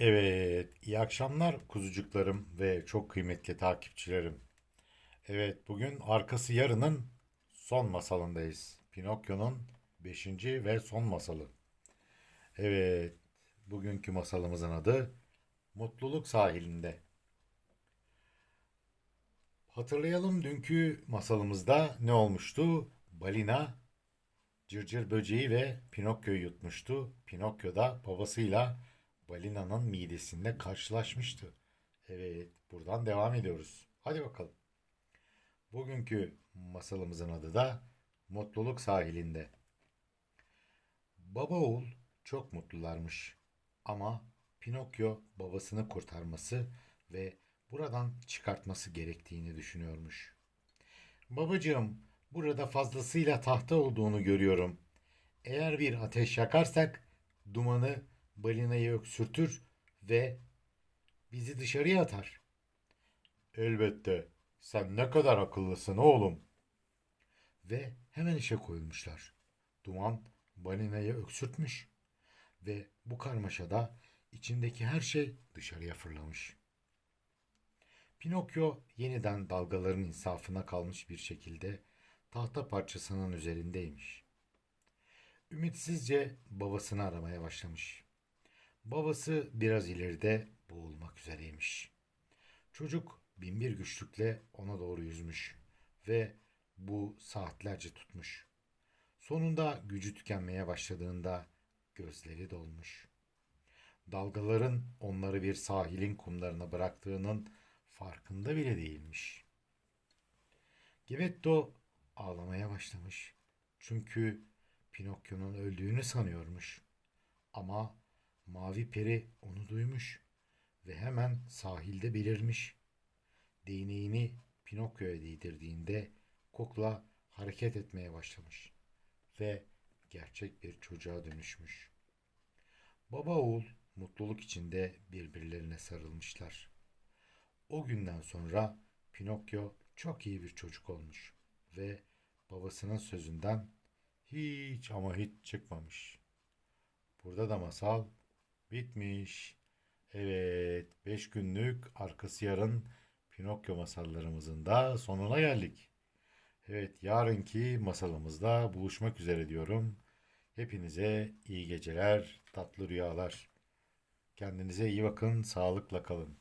Evet, iyi akşamlar kuzucuklarım ve çok kıymetli takipçilerim. Evet, bugün arkası yarının son masalındayız. Pinokyo'nun beşinci ve son masalı. Evet, bugünkü masalımızın adı Mutluluk Sahilinde. Hatırlayalım dünkü masalımızda ne olmuştu? Balina cırcır böceği ve Pinokyo'yu yutmuştu. Pinokyo da babasıyla balinanın midesinde karşılaşmıştı. Evet, buradan devam ediyoruz. Hadi bakalım. Bugünkü masalımızın adı da Mutluluk Sahilinde. Baba oğul çok mutlularmış. Ama Pinokyo babasını kurtarması ve buradan çıkartması gerektiğini düşünüyormuş. Babacığım, burada fazlasıyla tahta olduğunu görüyorum. Eğer bir ateş yakarsak dumanı balinayı öksürtür ve bizi dışarıya atar. Elbette. Sen ne kadar akıllısın oğlum. Ve hemen işe koyulmuşlar. Duman balinayı öksürtmüş ve bu karmaşada içindeki her şey dışarıya fırlamış. Pinokyo yeniden dalgaların insafına kalmış bir şekilde tahta parçasının üzerindeymiş. Ümitsizce babasını aramaya başlamış. Babası biraz ileride boğulmak üzereymiş. Çocuk binbir güçlükle ona doğru yüzmüş ve bu saatlerce tutmuş. Sonunda gücü tükenmeye başladığında gözleri dolmuş. Dalgaların onları bir sahilin kumlarına bıraktığının farkında bile değilmiş. Gebetto ağlamaya başlamış. Çünkü Pinokyo'nun öldüğünü sanıyormuş. Ama Mavi Peri onu duymuş ve hemen sahilde belirmiş. Değneğini Pinokyo'ya değdirdiğinde kukla hareket etmeye başlamış ve gerçek bir çocuğa dönüşmüş. Baba oğul mutluluk içinde birbirlerine sarılmışlar. O günden sonra Pinokyo çok iyi bir çocuk olmuş ve babasının sözünden hiç ama hiç çıkmamış. Burada da masal bitmiş. Evet, 5 günlük arkası yarın Pinokyo masallarımızın da sonuna geldik. Evet, yarınki masalımızda buluşmak üzere diyorum. Hepinize iyi geceler, tatlı rüyalar. Kendinize iyi bakın, sağlıkla kalın.